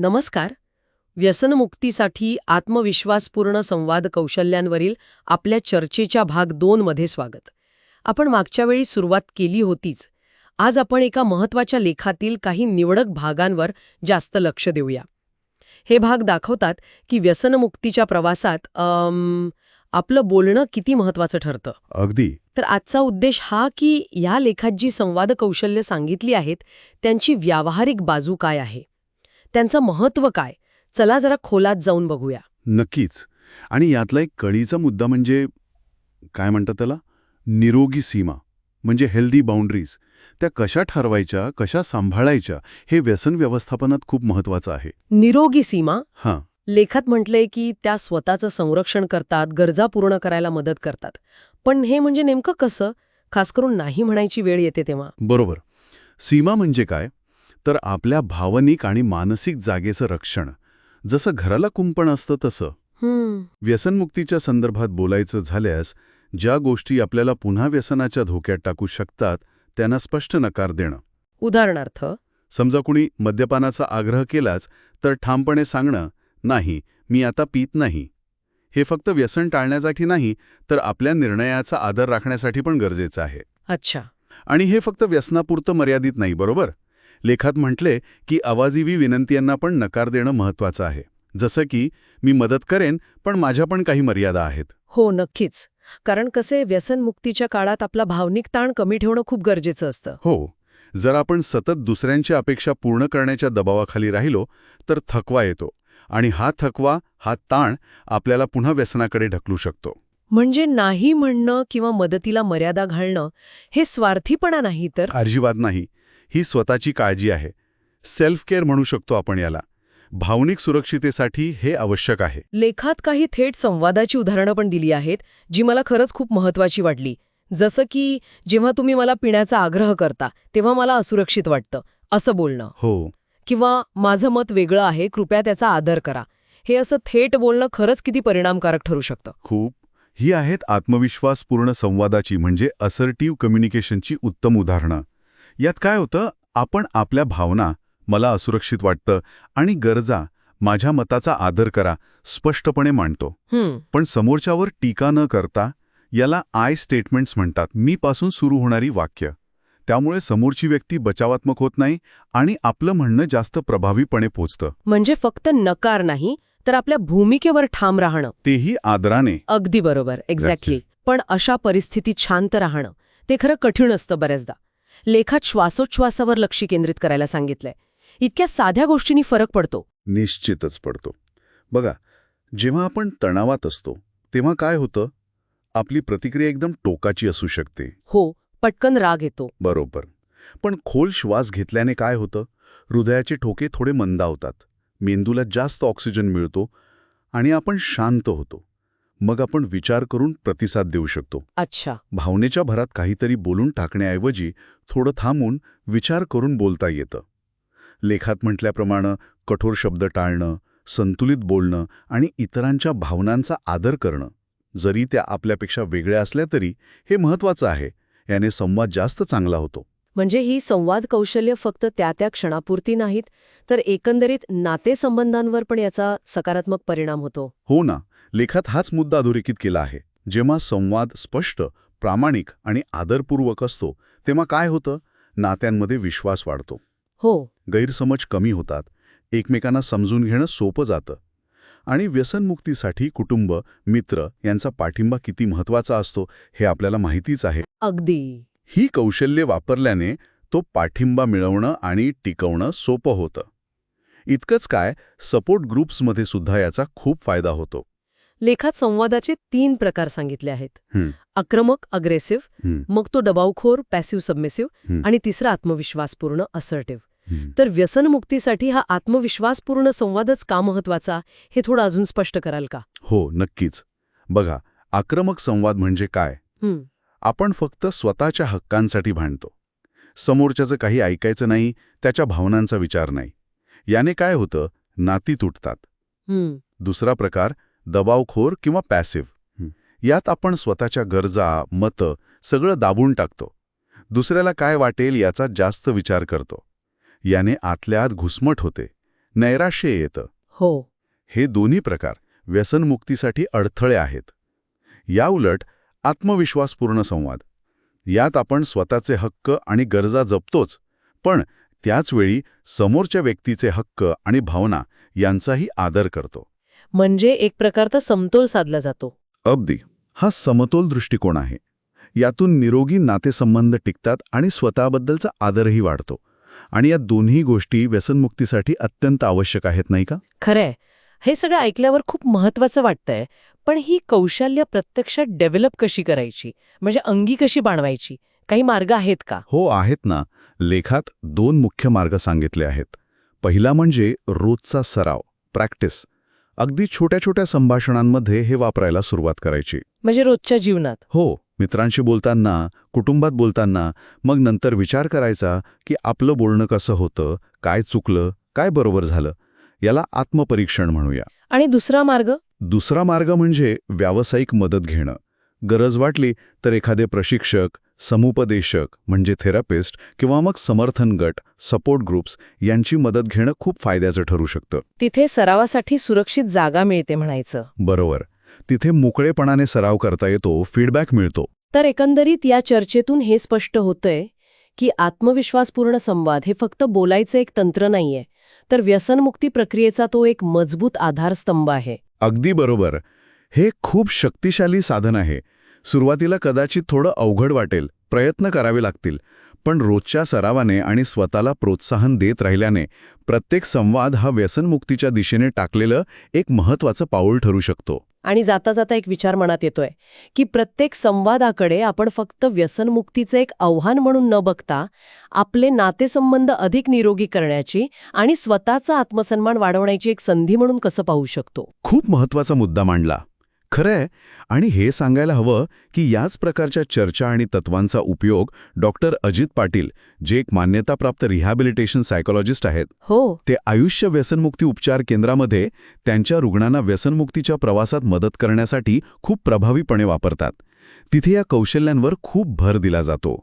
नमस्कार. व्यसनमुक्तीसाठी आत्मविश्वासपूर्ण संवाद कौशल्यांवरील आपल्या चर्चेच्या भाग दोन मध्ये स्वागत. आपण मागच्या वेळी सुरुवात केली होतीच. आज आपण एका महत्त्वाच्या लेखातील काही निवडक भागांवर जास्त लक्ष देऊया. हे भाग दाखवतात की व्यसनमुक्तीच्या प्रवासात आपलं बोलणं किती महत्वाचं ठरतं. अगदी. तर आजचा उद्देश हा की या लेखात जी संवाद कौशल्य सांगितली आहेत त्यांची व्यावहारिक बाजू काय आहे? त्यांचं महत्त्व काय? चला जरा खोलात जाऊन बघूया. नक्कीच. आणि यातला एक कळीचा मुद्दा म्हणजे काय म्हणतात त्याला? निरोगी सीमा म्हणजे हेल्दी बाउंड्रीज त्या कशा ठरवायच्या कशा सांभाळायच्या हे व्यसन व्यवस्थापनात खूप महत्वाचं आहे. निरोगी सीमा? हां. लेखात म्हटलंय की त्या स्वतःचं संरक्षण करतात गरजा पूर्ण करायला मदत करतात. पण हे म्हणजे नेमकं कसं? खास करून नाही म्हणायची वेळ येते तेव्हा. बरोबर. सीमा म्हणजे काय? तर आपल्या भावनिक आणि मानसिक जागेचं रक्षण. जसं घराला कुंपण असतं तसं. व्यसनमुक्तीच्या संदर्भात बोलायचं झाल्यास ज्या गोष्टी आपल्याला पुन्हा व्यसनाच्या धोक्यात टाकू शकतात त्यांना स्पष्ट नकार देणं. उदाहरणार्थ? समजा कुणी मद्यपानाचा आग्रह केलाच तर ठामपणे सांगणं नाही मी आता पीत नाही. हे फक्त व्यसन टाळण्यासाठी नाही तर आपल्या निर्णयाचा आदर राखण्यासाठी पण गरजेचं आहे. अच्छा. आणि हे फक्त व्यसनापुरतं मर्यादित नाही बरोबर? लेखात म्हटले की आवाजीवी विनंतीयांना पण नकार देणं महत्वाचं आहे. जसं की मी मदत करेन पण माझ्या पण काही मर्यादा आहेत. हो नक्कीच. कारण कसे व्यसनमुक्तीच्या काळात आपला भावनिक ताण कमी ठेवणं खूप गरजेचं असतं. हो. जर आपण सतत दुसऱ्यांच्या अपेक्षा पूर्ण करण्याच्या दबावाखाली राहिलो तर थकवा येतो. आणि हा थकवा हा ताण आपल्याला पुन्हा व्यसनाकडे ढकलू शकतो. म्हणजे नाही म्हणणं किंवा मदतीला मर्यादा घालणं हे स्वार्थीपणा नाही तर? अजिबात नाही. ही स्वतःची काळजी आहे. सेल्फ केअर म्हणू शकतो आपण याला. भावनिक सुरक्षितेसाठी हे आवश्यक आहे. लेखात काही थेट संवादाची उदाहरणं पण दिली आहेत जी मला खरंच खूप महत्वाची वाटली. जसं की जेव्हा तुम्ही मला पिण्याचा आग्रह करता तेव्हा मला असुरक्षित वाटतं असं बोलणं. हो. किंवा माझं मत वेगळं आहे कृपया त्याचा आदर करा. हे असं थेट बोलणं खरंच किती परिणामकारक ठरू शकतं. खूप. ही आहेत आत्मविश्वासपूर्ण संवादाची म्हणजे असर्टिव्ह कम्युनिकेशनची उत्तम उदाहरणं. यात काय होतं आपण आपल्या भावना मला असुरक्षित वाटतं आणि गरजा माझ्या मताचा आदर करा स्पष्टपणे मांडतो. पण समोरच्यावर टीका न करता याला आय स्टेटमेंट्स म्हणतात. मी पासून सुरू होणारी वाक्य. त्यामुळे समोरची व्यक्ती बचावात्मक होत नाही आणि आपलं म्हणणं जास्त प्रभावीपणे पोचतं. म्हणजे फक्त नकार नाही तर आपल्या भूमिकेवर ठाम राहणं. तेही आदराने. अगदी बरोबर. एक्झॅक्टली पण अशा परिस्थितीत शांत राहणं ते खरं कठीण असतं बऱ्याचदा. लेखात श्वासोच्छवासावर लक्ष केंद्रित करायला सांगितलंय. इतक्या साध्या गोष्टींनी फरक पडतो. निश्चितच पडतो. बघा जेव्हा आपण तणावात असतो तेव्हा काय होतं? आपली प्रतिक्रिया एकदम टोकाची असू शकते. हो पटकन राग येतो. बरोबर. पण खोल श्वास घेतल्याने काय होतं? हृदयाचे ठोके थोडे मंदावतात मेंदूला जास्त ऑक्सिजन मिळतो आणि आपण शांत होतो. मग आपण विचार करून प्रतिसाद देऊ शकतो. अच्छा. भावनेच्या भरात काहीतरी बोलून टाकण्याऐवजी थोडं थांबून विचार करून बोलता येतं. लेखात म्हटल्याप्रमाणे कठोर शब्द टाळणं संतुलित बोलणं आणि इतरांच्या भावनांचा आदर करणं जरी त्या आपल्यापेक्षा वेगळ्या असल्या तरी हे महत्वाचं आहे याने संवाद जास्त चांगला होतो. म्हणजे ही संवाद कौशल्य फक्त त्या त्या क्षणापुरती नाहीत तर एकंदरीत नातेसंबंधांवर पण याचा सकारात्मक परिणाम होतो. हो ना लेखात हाच मुद्दा अधोरेखित केला आहे. जेव्हा संवाद स्पष्ट प्रामाणिक आणि आदरपूर्वक असतो तेव्हा काय होतं? नात्यांमध्ये विश्वास वाढतो. हो. गैरसमज कमी होतात. एकमेकांना समजून घेणं सोपं जातं. आणि व्यसनमुक्तीसाठी कुटुंब मित्र यांचा पाठिंबा किती महत्त्वाचा असतो हे आपल्याला माहितीच आहे. अगदी. ही कौशल्ये वापरल्याने तो पाठिंबा मिळवणं आणि टिकवणं सोपं होतं. इतकंच काय सपोर्ट ग्रुप्समध्ये सुद्धा याचा खूप फायदा होतो. लेखात संवादाचे तीन प्रकार सांगितले आहेत. आक्रमक अग्रेसिव्ह मग तो दबावखोर पॅसिव्ह सबमिसिव्ह. आणि तिसरा आत्मविश्वासपूर्ण असर्टिव्ह. तर व्यसनमुक्तीसाठी हा आत्मविश्वासपूर्ण संवादच का महत्त्वाचा हे थोडं अजून स्पष्ट कराल का? हो नक्कीच. बघा आक्रमक संवाद म्हणजे काय? आपण फक्त स्वतःच्या हक्कांसाठी भांडतो. समोरच्याचं काही ऐकायचं नाही त्याच्या भावनांचा विचार नाही. याने काय होतं? नाती तुटतात. हं, दुसरा प्रकार दबावखोर किंवा पॅसिव्ह. यात आपण स्वतःच्या गरजा मतं सगळं दाबून टाकतो. दुसऱ्याला काय वाटेल याचा जास्त विचार करतो. याने आतल्या आत घुसमट होते. नैराश्य येतं. हो. हे दोन्ही प्रकार व्यसनमुक्तीसाठी अडथळे आहेत. याउलट आत्मविश्वासपूर्ण संवाद यात आपण स्वतःचे हक्क आणि गरजा जपतोच पण त्याचवेळी समोरच्या व्यक्तीचे हक्क आणि भावना यांचाही आदर करतो. म्हणजे एक प्रकारचा समतोल साधला जातो. अगदी. हा समतोल दृष्टिकोन आहे. यातून निरोगी नातेसंबंध टिकतात आणि स्वतःबद्दलचा आदरही वाढतो. आणि या दोन्ही गोष्टी व्यसनमुक्तीसाठी अत्यंत आवश्यक आहेत नाही का? खरंय. हे सगळं ऐकल्यावर खूप महत्वाचं वाटतंय. पण ही कौशल्य प्रत्यक्षात डेव्हलप कशी करायची? म्हणजे अंगी कशी बाणवायची? काही मार्ग आहेत का? हो आहेत ना. लेखात दोन मुख्य मार्ग सांगितले आहेत. पहिला म्हणजे रोजचा सराव प्रॅक्टिस अगदी छोट्या छोट्या संभाषणांमध्ये हे वापरायला सुरुवात करायची. म्हणजे रोजच्या जीवनात? हो मित्रांशी बोलताना कुटुंबात बोलताना मग नंतर विचार करायचा की आपलं बोलणं कसं होतं काय चुकलं काय बरोबर झालं. याला आत्मपरीक्षण म्हणूया. आणि दुसरा मार्ग? दुसरा मार्ग म्हणजे व्यावसायिक मदत घेणं. गरज वाटली तर एखादे प्रशिक्षक समुपदेशक म्हणजे थेरपिस्ट किंवा मग समर्थन गट सपोर्ट ग्रुप्स यांची मदत घेणं खूप फायद्याचं ठरू शकतं. तिथे सरावासाठी सुरक्षित जागा मिळते म्हणायचं. बरोबर. तिथे मोकळेपणाने सराव करता येतो फीडबॅक मिळतो. तर एकंदरीत या चर्चेतून हे स्पष्ट होतंय की आत्मविश्वासपूर्ण संवाद हे फक्त बोलायचं एक तंत्र नाहीये तर व्यसनमुक्ती प्रक्रियेचा तो एक मजबूत आधारस्तंभ आहे. अगदी बरोबर. हे खूप शक्तिशाली साधन आहे. सुरुवातीला कदाचित थोडं अवघड वाटेल प्रयत्न करावे लागतील पण रोजच्या सरावाने आणि स्वतःला प्रोत्साहन देत राहिल्याने प्रत्येक संवाद हा व्यसनमुक्तीच्या दिशेने टाकलेलं एक महत्वाचं पाऊल ठरू शकतो. आणि जाता जाता एक विचार मनात येतोय की प्रत्येक संवादाकडे आपण फक्त व्यसनमुक्तीचं एक आव्हान म्हणून न बघता आपले नातेसंबंध अधिक निरोगी करण्याची आणि स्वतःचा आत्मसन्मान वाढवण्याची एक संधी म्हणून कसं पाहू शकतो? खूप महत्त्वाचा मुद्दा मांडला. खरंय. आणि हे सांगायला हवं की याच प्रकारच्या चर्चा आणि तत्वांचा उपयोग डॉक्टर अजित पाटील जे एक मान्यताप्राप्त रिहॅबिलिटेशन सायकोलॉजिस्ट आहेत हो. ते आयुष्य व्यसनमुक्ती उपचार केंद्रामध्ये त्यांच्या रुग्णांना व्यसनमुक्तीच्या प्रवासात मदत करण्यासाठी खूप प्रभावीपणे वापरतात. तिथे या कौशल्यांवर खूप भर दिला जातो.